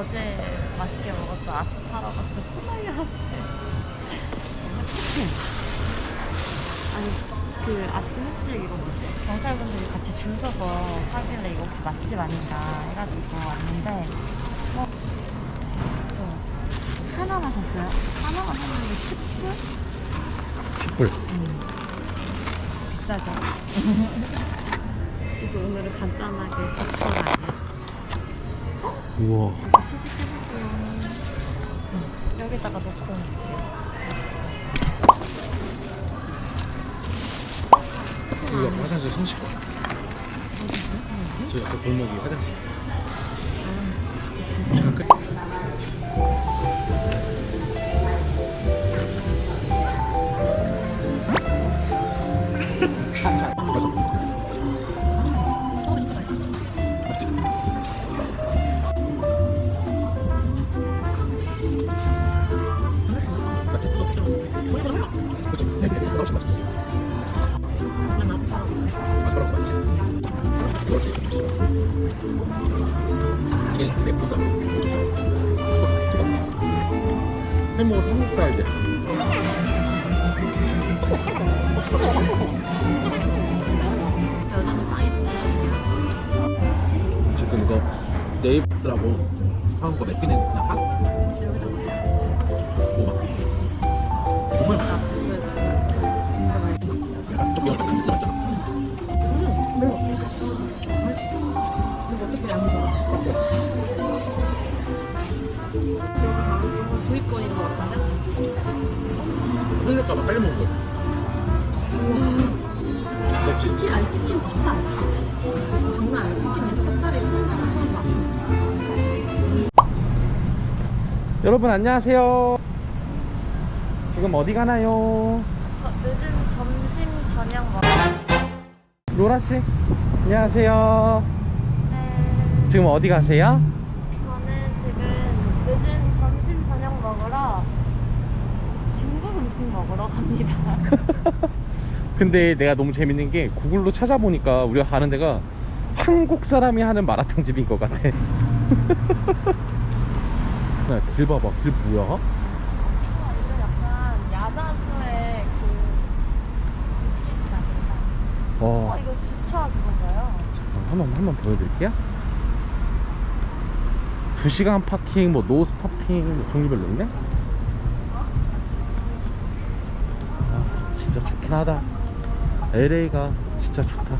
어제 맛있게 먹었던 아스파라거스 포장해왔어요. 아니 그 아침 일찍 이거 뭐지? 경찰분들이 같이 줄 서서 사길래 이거 혹시 맛집 아닌가 해가지고 왔는데 어 진짜 하나만 샀어요? 하나만 샀는데 10불? 10불. 음. 비싸죠? 그래서 오늘은 간단하게 적셔가요 우와. 시식해볼게요 음, 여기다가 넣고 여기가 화장실 손 씻고. 저희 앞에 골목이 화장실. 잠깐. 지금 이거 네이버스라고 사온 거 몇 개는 그냥 팍. 정말 맛있어. 약간 좀 매운 거 진짜 맛있잖아. 어 흘릴까봐 빨리 먹은 거야. 그렇지. 치킨, 아니 치킨 찹쌀 장난 아니야 치킨 찹쌀이 처음 처음 봐 여러분 안녕하세요. 지금 어디 가나요? 저, 늦은 점심 저녁 먹 로라 씨. 안녕하세요. 네 지금 어디 가세요? 저는 지금 늦은 점심 저녁 먹으러 중국 음식 먹으러 갑니다 근데 내가 너무 재밌는 게 구글로 찾아보니까 우리가 가는 데가 한국 사람이 하는 마라탕 집인 것 같아. 야, 길 봐봐. 길 뭐야? 어, 이거 약간 야자수의 그어 어, 이거 주차 그건가요? 한번 한번 보여드릴게요. 2시간 파킹, 뭐 노스토핑 뭐 종류별로 있네. 아, 진짜 좋긴 하다. LA가 진짜 좋다.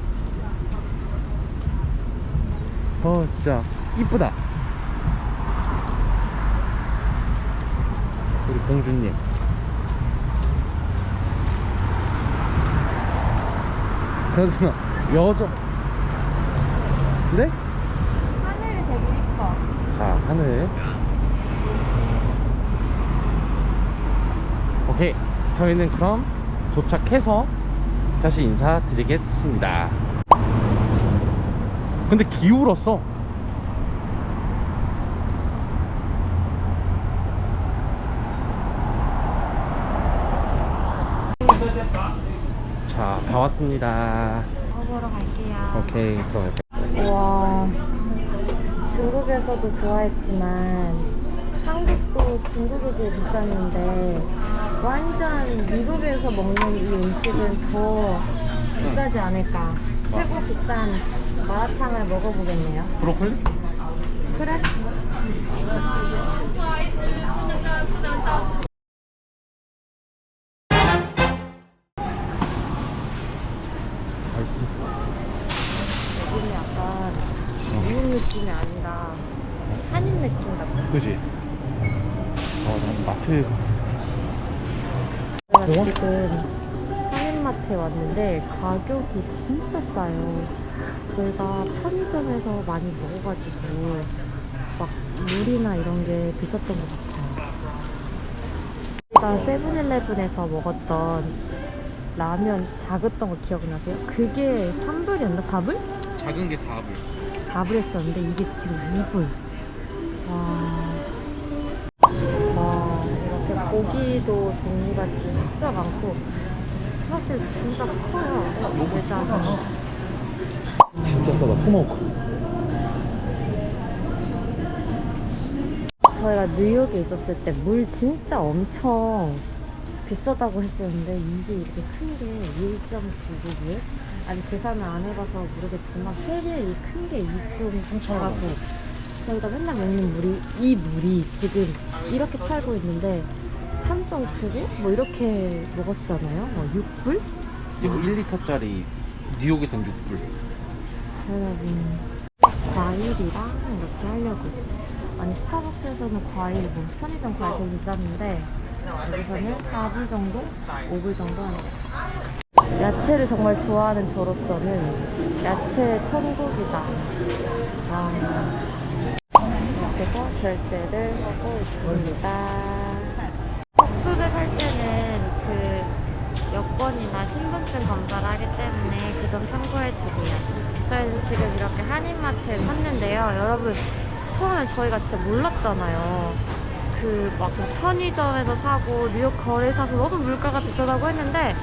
어, 진짜 이쁘다. 우리 공주님. 그나저나 여자. 네? 하늘이 되게 이뻐 자, 하늘. 오케이. 저희는 그럼 도착해서 다시 인사드리겠습니다. 근데 기울었어. 자, 다 왔습니다. 먹으러 갈게요 오케이, 들어갈게요. 와 중국에서도 좋아했지만 한국도 중국에 비해 비쌌는데 완전 미국에서 먹는 이 음식은 더 비싸지 않을까 최고 비싼 마라탕을 먹어보겠네요 브로콜리? 그래 맛있어. 여기는 약간 미국 느낌이 아니라 한인 느낌 같아 그지? 어, 난 마트 제가 공원? 지금 한인마트에 왔는데 가격이 진짜 싸요. 저희가 편의점에서 많이 먹어가지고 막 물이나 이런 게 비쌌던 것 같아요. 아까 세븐일레븐에서 먹었던 라면 작았던 거 기억나세요? 그게 3불이었나? 4불? 작은 게 4불. 4불 했었는데 이게 지금 2불. 와. 고기도 종류가 진짜 많고 사실 진짜 커요. 매장은. 진짜 싸다. 토마호크. 저희가 뉴욕에 있었을 때 물 진짜 엄청 비싸다고 했었는데 이게 이렇게 큰 게 1.99불? 아니 계산을 안 해봐서 모르겠지만 페리에 큰게 2.3천하고 저희가 맨날 먹는 물이 이 물이 지금 이렇게 팔고 있는데 3.99? 뭐 이렇게 먹었잖아요. 뭐 6불? 이거 1리터짜리 뉴욕에선 6불. 여러분 과일이랑 이렇게 하려고 아니 스타벅스에서는 과일 뭐 편의점 과일 되게 비쌌는데 여기서는 4불 정도? 5불 정도 하는 거 야채를 정말 좋아하는 저로서는 야채 천국이다 와 그래서 결제를 하고 있습니다 숙소를 살 때는 그 여권이나 신분증 검사를 하기 때문에 그 점 참고해 주세요. 저희는 지금 이렇게 한인마트에 샀는데요. 여러분, 처음에 저희가 진짜 몰랐잖아요. 그 막 편의점에서 사고 뉴욕 거래사서 너무 물가가 비싸다고 했는데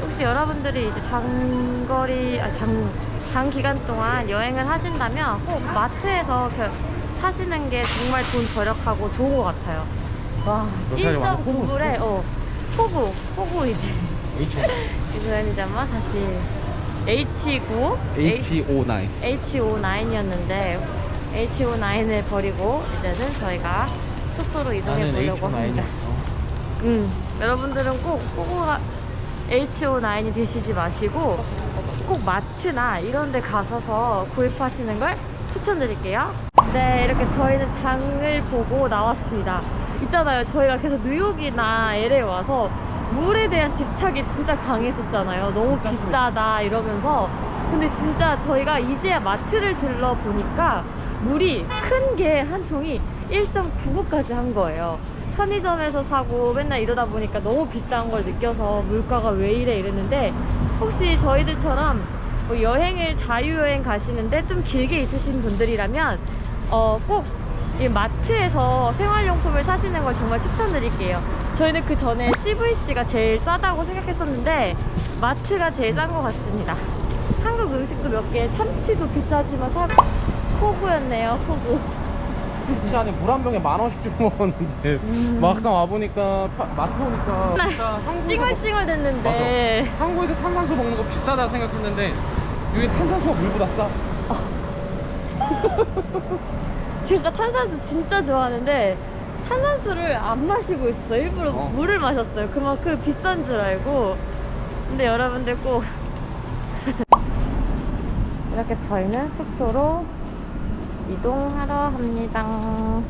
혹시 여러분들이 이제 장거리 아, 장, 장기간 동안 여행을 하신다면 꼭 마트에서 사시는 게 정말 돈 절약하고 좋은 것 같아요. 와, 너 사실 완전 1.9불에 어 호구 호구 이제 H 이소연이자마 다시 H9 H59. H59이었는데 H59을 버리고 이제는 저희가 숙소로 이동해 나는 보려고 합니다. H9이었어. 음, 여러분들은 꼭 호구가 H59이 되시지 마시고 꼭 마트나 이런 데 가셔서 구입하시는 걸 추천드릴게요. 네, 이렇게 저희는 장을 보고 나왔습니다. 있잖아요. 저희가 계속 뉴욕이나 LA 와서 물에 대한 집착이 진짜 강했었잖아요. 너무 비싸다 이러면서. 근데 진짜 저희가 이제야 마트를 들러 보니까 물이 큰 게 한 통이 1.99까지 한 거예요. 편의점에서 사고 맨날 이러다 보니까 너무 비싼 걸 느껴서 물가가 왜 이래 이랬는데 혹시 저희들처럼 뭐 여행을 자유여행 가시는데 좀 길게 있으신 분들이라면 어, 꼭 이 마트에서 생활용품을 사시는 걸 정말 추천드릴게요. 저희는 그 전에 CVC가 제일 싸다고 생각했었는데 마트가 제일 싼 것 같습니다. 한국 음식도 몇 개, 참치도 비싸지만 사고 호구였네요, 호구. 치 안에 물 한 병에 만 원씩 주고 먹었는데 음. 막상 와보니까 파- 마트 오니까 진짜 찡얼찡얼 됐는데. 한국에서 탄산수 먹는 거 비싸다 생각했는데 여기 탄산수가 물보다 싸. 제가 탄산수 진짜 좋아하는데 탄산수를 안 마시고 있어. 일부러 어. 물을 마셨어요. 그만큼 비싼 줄 알고. 근데 여러분들 꼭 이렇게 저희는 숙소로 이동하러 합니다.